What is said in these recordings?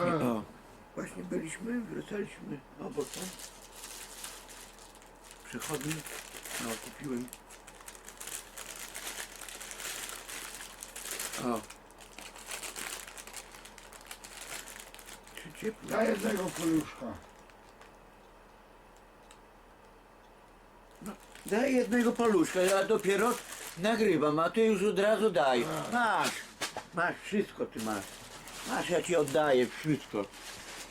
O, właśnie byliśmy, wracaliśmy obok tam. Przechodni. No, kupiłem. O. Czy ciepło? Dla jednego poluszka. Daj jednego paluszka, ja dopiero nagrywam, a ty już od razu daj. Masz, masz, wszystko ty masz. Masz, ja ci oddaję wszystko.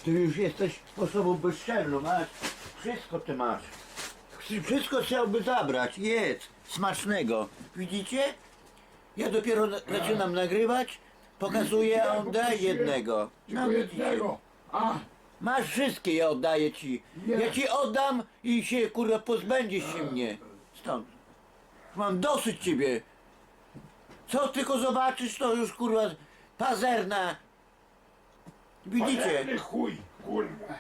Ty już jesteś osobą bezczelną, masz, wszystko ty masz. Wszystko chciałby zabrać, jedz, smacznego. Widzicie? Ja dopiero na- zaczynam nagrywać, pokazuję, a on daje jednego. No Tylko widzicie. jednego. A, Masz wszystkie, ja oddaję ci. Ja ci oddam i się kurwa pozbędziesz się mnie. Stąd. Mam dosyć ciebie. Co tylko zobaczysz, to już kurwa pazerna. Widzicie? chuj, kurwa.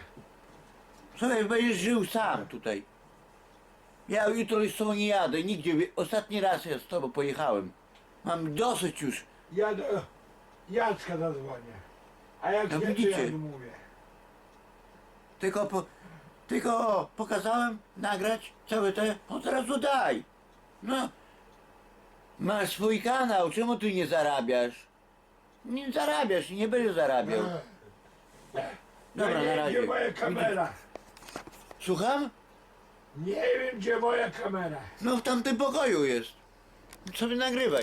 Sobie będziesz żył sam tutaj. Ja jutro już z tobą nie jadę, nigdzie. Ostatni raz ja z tobą pojechałem. Mam dosyć już. Ja do Jacka zadzwonię. A jak No nie, to widzicie. ja mu mówię. Tylko, po, tylko pokazałem nagrać całe te, od razu daj. No, masz swój kanał, czemu ty nie zarabiasz? Nie zarabiasz, nie będziesz zarabiał. Dobra, ja na nie, razie. Gdzie moja kamera? Słucham? Nie wiem, gdzie moja kamera. No w tamtym pokoju jest. Sobie nagrywaj.